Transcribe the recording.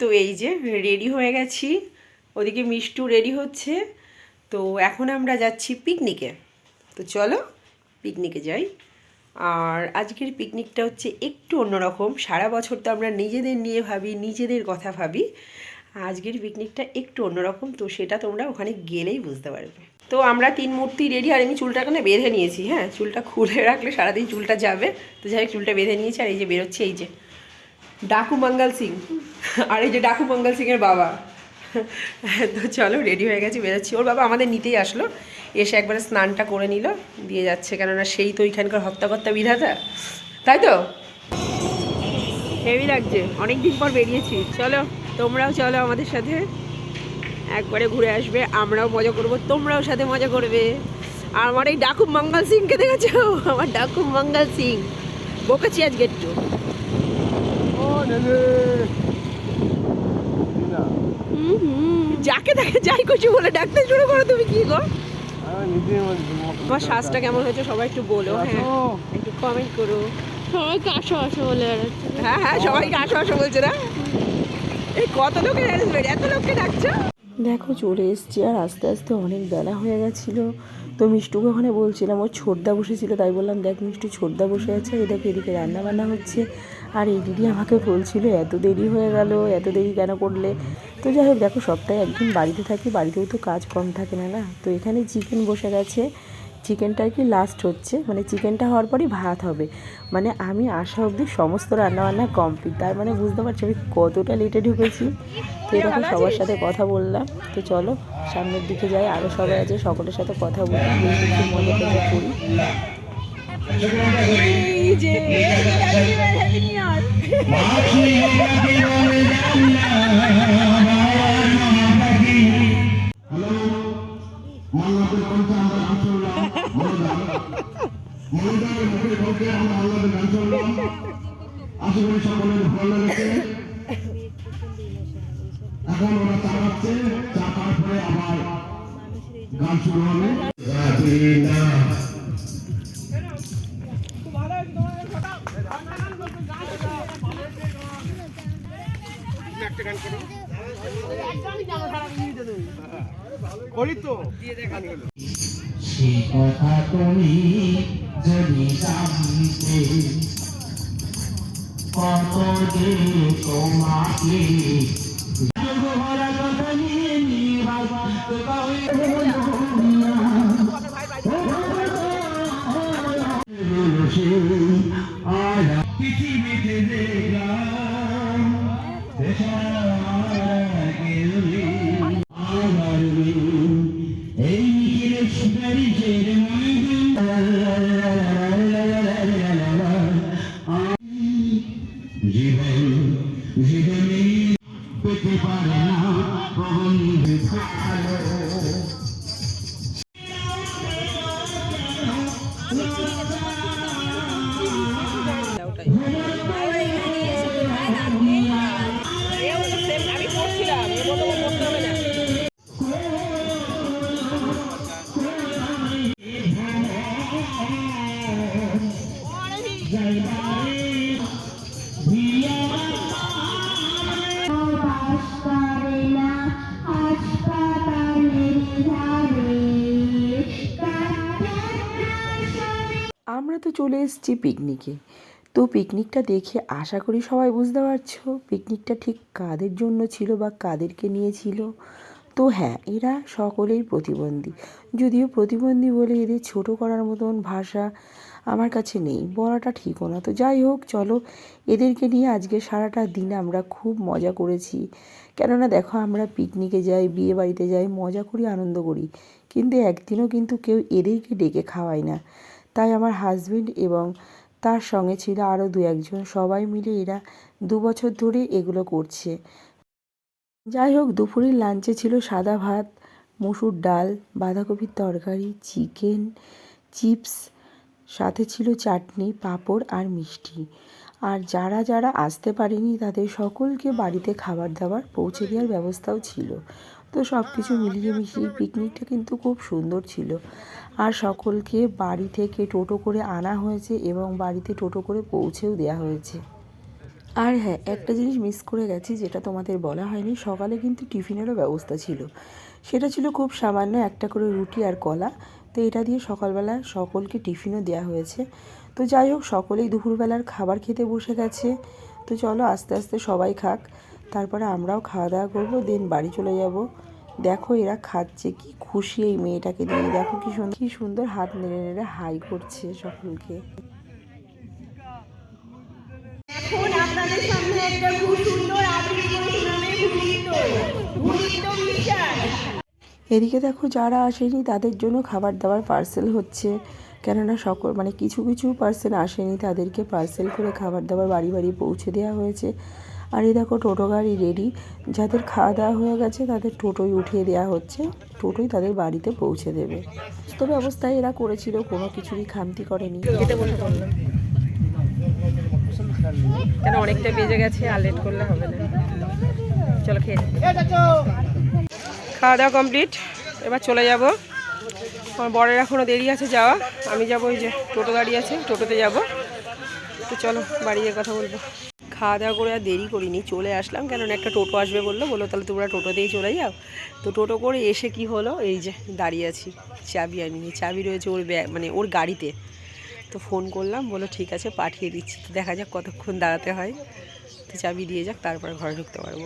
তো এই যে রেডি হয়ে গেছি। ওদিকে মিষ্টু রেডি হচ্ছে। তো এখন আমরা যাচ্ছি পিকনিকে তো চলো পিকনিকে যাই। আর আজকের পিকনিকটা হচ্ছে একটু অন্যরকম। সারা বছর তো আমরা নিজেদের নিয়ে ভাবি, নিজেদের কথা ভাবি। আজকের পিকনিকটা একটু অন্যরকম। তো সেটা তোমরা ওখানে গেলেই বুঝতে পারবে। তো আমরা তিন মূর্তি রেডি আর আমি চুলটাকে না বেঁধে নিয়েছি হ্যাঁ? চুলটা খুলে রাখলে সারাদিন চুলটা যাবে। তো যাই চুলটা বেঁধে নিয়েছি আর এই যে বেরোচ্ছে এই যে। ডাকু মঙ্গল সিং। আর এই যে ডাকু মঙ্গল সিংয়ের বাবা। তো চলো রেডি হয়ে গেছি, বেরোচ্ছি। ওর বাবা আমাদের নিতেই আসলো। এসে একবারে স্নানটা করে নিল, দিয়ে যাচ্ছে। কেননা সেই তো ওইখানকার হত্যাকর্তা বিধাতা। তাই তো? হেভি লাগছে। অনেক দিন পর বেরিয়েছি। চলো, তোমরাও চলো আমাদের সাথে। একবারে ঘুরে আসবে। আমরাও মজা করব। তোমরাও সাথে মজা করবে। আর আমার এই ডাকু মঙ্গল সিংকে দেখেছ? আমার ডাকু মঙ্গল সিং। বকেছি আজকে একটু যাকে দেখে যাই করছি বলে ডাকতে শুরু করো তুমি কি গো? আমার শ্বাসটা কেমন হয়েছে সবাই একটু বলো হ্যাঁ। একটু কমেন্ট করো। সবাইকে আসো আসো বলে হ্যাঁ হ্যাঁ সবাইকে আসো আসো বলছে না? এই কত লোকের অ্যারেঞ্জমেন্ট এত লোককে ডাকছো? দেখো চলে এসছি আর আস্তে আস্তে অনেক বেলা হয়ে গেছিল। তো মিষ্টুকে ওখানে বলছিলাম ওর ছোটদা বসেছিল, তাই বললাম, দেখ মিষ্টু, ছোটদা বসে আছে দেখ এদিকে রান্না বান্না হচ্ছে। আর এই দিদি আমাকে বলছিল, এত দেরি হয়ে গেল, এত দেরি কেন করলে? তো যাই হোক, দেখো সপ্তাহে একদিন বাড়িতে থাকি, বাড়িতেও তো কাজ কম থাকে না না? তো এখানে চিকেন বসে গেছে। চিকেনটা আর কি লাস্ট হচ্ছে? মানে চিকেনটা হওয়ার পরই ভাত হবে। মানে আমি আসা অবধি সমস্ত রান্নাবান্না কমপ্লিট তার মানে বুঝতে পারছি আমি কতটা লেটে ঢুকেছি। তো এরকম সবার সাথে কথা বললাম। তো চলো সামনের দিকে যাই। আরও সবাই আছে সকলের সাথে কথা বলি। মজা টজা করি। এই যে মনোদানের মুখে মুখে আমরা আল্লাহদের গান শুনলাম আশা করি সকলের ভালো লেগেছে এখন ওরা চা খাওয়ার পরে আবার গান শুরু হবে সে কথা তুমি যদি জানতে। কত যে তোমাকে পেতে পারে না বন্ধু ভালো আমরা তো চলে এসেছি পিকনিকে তো পিকনিকটা দেখে আশা করি সবাই বুঝতে পারছ পিকনিকটা ঠিক কাদের জন্য ছিল বা কাদেরকে নিয়েছিল তো হ্যাঁ এরা সকলেই প্রতিবন্ধী। যদিও প্রতিবন্ধী বলে এদের ছোট করার মতন ভাষা আমার কাছে নেই, বলাটা ঠিকও না। তো যাই হোক, চলো এদেরকে নিয়ে আজকে সারাটা দিন আমরা খুব মজা করেছি। কেননা দেখো, আমরা পিকনিকে যাই, বিয়ে বাড়িতে যাই, মজা করি, আনন্দ করি। কিন্তু একদিনও কিন্তু কেউ এদেরকে ডেকে খাওয়ায় না। তাই আমার হাজবেন্ড এবং তার সঙ্গে ছিল আরও দু একজন। সবাই মিলে এরা দু বছর ধরে এগুলো করছে। যাই হোক, দুপুরের লাঞ্চে ছিল সাদা ভাত, মসুর ডাল, বাঁধাকপির তরকারি চিকেন চিপস সাথে ছিল চাটনি, পাঁপড় আর মিষ্টি। আর যারা যারা আসতে পারেনি তাদের সকলকে বাড়িতে খাবার দাবার পৌঁছে দেওয়ার ব্যবস্থাও ছিল। তো সব কিছু মিলিয়ে মিশিয়ে পিকনিকটা কিন্তু খুব সুন্দর ছিল। আর সকলকে বাড়ি থেকে টোটো করে আনা হয়েছে এবং বাড়িতে টোটো করে পৌঁছেও দেওয়া হয়েছে। আর হ্যাঁ একটা জিনিস মিস করে গেছি যেটা তোমাদের বলা হয়নি, সকালে কিন্তু টিফিনেরও ব্যবস্থা ছিল। সেটা ছিল খুব সামান্য একটা করে রুটি আর কলা, তো এটা দিয়ে সকালবেলা সকলকে টিফিনও দেওয়া হয়েছে। তো যাই হোক, সকলেই দুপুরবেলার খাবার খেতে বসে গেছে। তো চলো আস্তে আস্তে সবাই খাক। তারপরে আমরাও খাওয়া দাওয়া করব দেন বাড়ি চলে যাব। দেখো এরা খাচ্ছে কি খুশি এই মেয়েটাকে নিয়ে। দেখো কি সুন্দর কি সুন্দর হাত নেড়ে নেড়ে হাই করছে সকলকে এখন আপনাদের সামনে একটা খুব সুন্দর এদিকে দেখো যারা আসেনি তাদের জন্য খাবার দাবার পার্সেল হচ্ছে। কেননা সকল মানে কিছু কিছু পার্সেল আসেনি তাদেরকে পার্সেল করে খাবার দাবার বাড়ি বাড়ি পৌঁছে দেওয়া হয়েছে। আর এই দেখো টোটো গাড়ি রেডি যাদের খাওয়া দাওয়া হয়ে গেছে তাদের টোটোয় উঠিয়ে দেওয়া হচ্ছে। টোটোই তাদের বাড়িতে পৌঁছে দেবে। তো অবস্থায় এরা করেছিল কোনো কিছুরই খামতি করেনি। কেন অনেকটা বেজে গেছে আর লেট করলে হবে না। চলো খেয়ে খাওয়া দাওয়া কমপ্লিট এবার চলে যাব। আমার বরের এখনও দেরি আছে যাওয়া। আমি যাব ওই যে টোটো গাড়ি আছে টোটোতে যাব। তো চলো বাড়ি গিয়ে কথা বলব। খাওয়া দাওয়া করে আর দেরি করিনি, চলে আসলাম। কেননা একটা টোটো আসবে বলল বলল, তাহলে তোমরা টোটোতেই চলে যাও। তো টোটো করে এসে কি হলো? এই যে দাঁড়িয়ে আছি, চাবি আনিনি চাবি রয়েছে ওর ব্যাগ মানে ওর গাড়িতে। তো ফোন করলাম বলো ঠিক আছে, পাঠিয়ে দিচ্ছি। তো দেখা যাক কতক্ষণ দাঁড়াতে হয়। তো চাবি দিয়ে যাক, তারপর ঘরে ঢুকতে পারব।